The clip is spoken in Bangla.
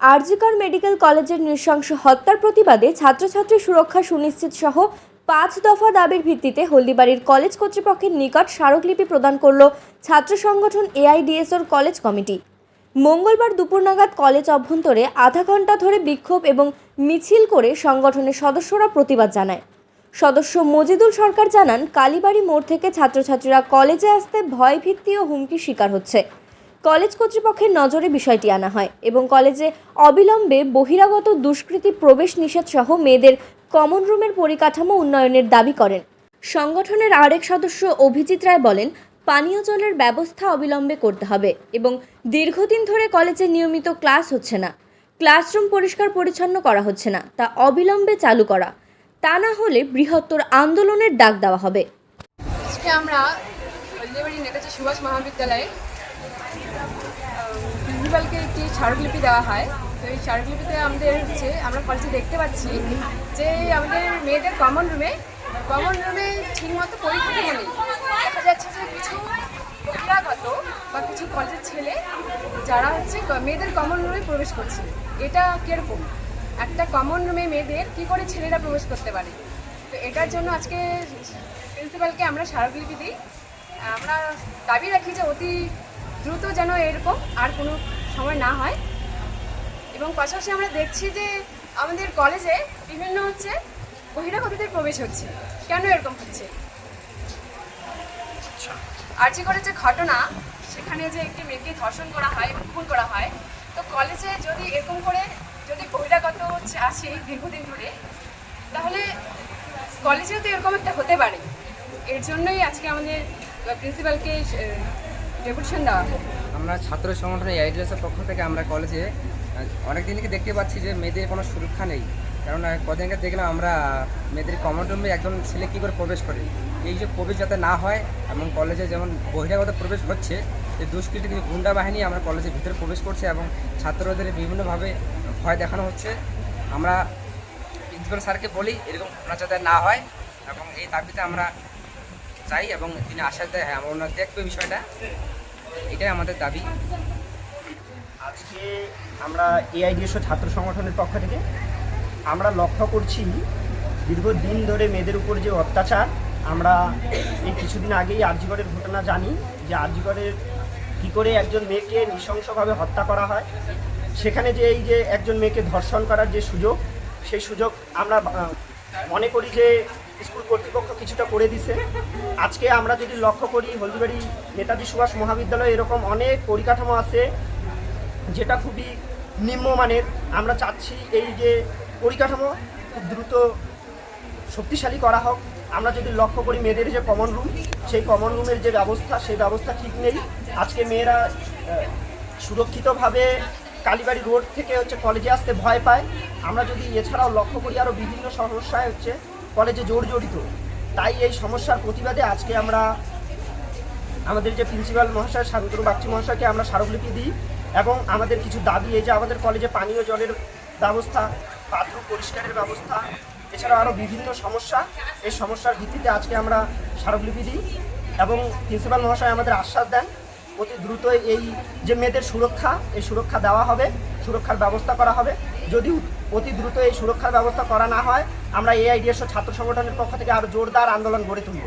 আরজিকর মেডিকেল কলেজের নৃশংস হত্যার প্রতিবাদে ছাত্রছাত্রী সুরক্ষা সুনিশ্চিত সহ পাঁচ দফা দাবির ভিত্তিতে হলদিবাড়ির কলেজ কর্তৃপক্ষের নিকট স্মারকলিপি প্রদান করল ছাত্র সংগঠন এআইডিএসওর কলেজ কমিটি। মঙ্গলবার দুপুর নাগাদ কলেজ অভ্যন্তরে আধা ঘণ্টা ধরে বিক্ষোভ এবং মিছিল করে সংগঠনের সদস্যরা প্রতিবাদ জানায়। সদস্য মজিদুল সরকার জানান, কালীবাড়ি মোড় থেকে ছাত্রছাত্রীরা কলেজে আসতে ভয়ভীতি ও হুমকির শিকার হচ্ছে। কলেজ কর্তৃপক্ষের নজরে বিষয়টি আনা হয় এবং কলেজে অবিলম্বে বহিরাগত দুষ্কৃতী প্রবেশ নিষেধ সহ মেয়েদের কমন রুমের পরিকাঠামো উন্নয়নের দাবি করেন। সংগঠনের আরেক সদস্য অভিজিৎ রায় বলেন, পানীয় জলের ব্যবস্থা অবিলম্বে করতে হবে এবং দীর্ঘদিন ধরে কলেজে নিয়মিত ক্লাস হচ্ছে না। ক্লাসরুম পরিষ্কার পরিচ্ছন্ন করা হচ্ছে না, তা অবিলম্বে চালু করা। তা না হলে বৃহত্তর আন্দোলনের ডাক দেওয়া হবে। আমরা নেতাজি সুভাষ মহাবিদ্যালয়ে প্রিন্সিপালকে একটি স্মারকলিপি দেওয়া হয়। তো এই স্মারকলিপিতে আমাদের হচ্ছে, আমরা কলেজে দেখতে পাচ্ছি যে আমাদের মেয়েদের কমন রুমে কমন রুমে ঠিকমতো পরীক্ষা নেই দেখা যাচ্ছে যে কিছু বহিরাগত বা কিছু কলেজের ছেলে, যারা হচ্ছে মেয়েদের কমন রুমে প্রবেশ করছে। এটা কীরকম? একটা কমন রুমে মেয়েদের কী করে ছেলেরা প্রবেশ করতে পারে? তো এটার জন্য আজকে প্রিন্সিপালকে আমরা স্মারকলিপি দিই। আমরা দাবি রাখি যে অতি দ্রুত যেন এরকম আর কোনো সময় না হয়। এবং পাশাপাশি আমরা দেখছি যে আমাদের কলেজে বিভিন্ন হচ্ছে বহিরাগতদের প্রবেশ হচ্ছে। কেন এরকম হচ্ছে? আর্জি করে যে ঘটনা সেখানে যে একটি মেয়েকে ধর্ষণ করা হয় এবং খুন করা হয় তো কলেজে যদি এরকম করে যদি বহিরাগত হচ্ছে আসে দীর্ঘদিন ধরে তাহলে কলেজেও তো এরকম একটা হতে পারে। এর জন্যই আজকে আমাদের প্রিন্সিপালকে আমরা ছাত্র সংগঠনের এআইডিএসের পক্ষ থেকে আমরা কলেজে অনেক দিন থেকে দেখতে পাচ্ছি যে মেয়েদের কোনো সুরক্ষা নেই। কারণ কদিনকে দেখলাম আমরা মেয়েদের কমন রুমে একজন ছেলে কী করে প্রবেশ করে। এই যে প্রবেশ যাতে না হয় এবং কলেজে যেমন বহিরাগত প্রবেশ হচ্ছে যে দুষ্কৃতী গুন্ডা বাহিনী আমরা কলেজের ভিতরে প্রবেশ করছে এবং ছাত্রদের বিভিন্নভাবে ভয় দেখানো হচ্ছে। আমরা প্রিন্সিপাল স্যারকে বলি, এরকম ঘটনা যাতে না হয় এবং এই দাবিতে আমরা চাই এবং তিনি আশ্বাস দেয়। হ্যাঁ আমরা দেখবে বিষয়টা। এটাই আমাদের দাবি। আজকে আমরা এআইডিএসও ছাত্র সংগঠনের পক্ষ থেকে আমরা লক্ষ্য করছি, দীর্ঘদিন ধরে মেয়েদের উপর যে অত্যাচার, আমরা এই কিছুদিন আগেই আরজিগড়ের ঘটনা জানি যে আরজিগড়ের কী করে একজন মেয়েকে নৃশংসভাবে হত্যা করা হয়। সেখানে যে এই যে একজন মেয়েকে ধর্ষণ করার যে সুযোগ, সেই সুযোগ আমরা মনে করি যে স্কুল কর্তৃপক্ষ কিছুটা করে দিছে। আজকে আমরা যদি লক্ষ্য করি, হলদিবাড়ি নেতাজি সুভাষ মহাবিদ্যালয়ে এরকম অনেক পরিকাঠামো আছে, যেটা খুবই নিম্নমানের আমরা চাচ্ছি এই যে পরিকাঠামো খুব দ্রুত শক্তিশালী করা হোক। আমরা যদি লক্ষ্য করি মেয়েদের যে কমন রুম সেই কমন রুমের যে ব্যবস্থা, সেই ব্যবস্থা ঠিক নেই। আজকে মেয়েরা সুরক্ষিতভাবে কালীবাড়ি রোড থেকে হচ্ছে কলেজে আসতে ভয় পায়। আমরা যদি এছাড়াও লক্ষ্য করি আরও বিভিন্ন সমস্যায় হচ্ছে কলেজে জোর জড়িত। তাই এই সমস্যার প্রতিবাদে আজকে আমরা আমাদের যে প্রিন্সিপাল মহাশয় শান্তনু বাগচি মহাশয়কে আমরা স্মারকলিপি দিই এবং আমাদের কিছু দাবি, এই যে আমাদের কলেজে পানীয় জলের ব্যবস্থা, বাথরুম পরিষ্কারের ব্যবস্থা এছাড়া আরও বিভিন্ন সমস্যা, এই সমস্যার ভিত্তিতে আজকে আমরা স্মারকলিপি দিই এবং প্রিন্সিপাল মহাশয় আমাদের আশ্বাস দেন অতি দ্রুত এই যে মেয়েদের সুরক্ষা, এই সুরক্ষা দেওয়া হবে। সুরক্ষার ব্যবস্থা করা হবে। যদি অতি দ্রুত এই সুরক্ষার ব্যবস্থা করা না হয়, আমরা এআইডিএস ছাত্র সংগঠনের পক্ষ থেকে আরও জোরদার আন্দোলন গড়ে তুলব।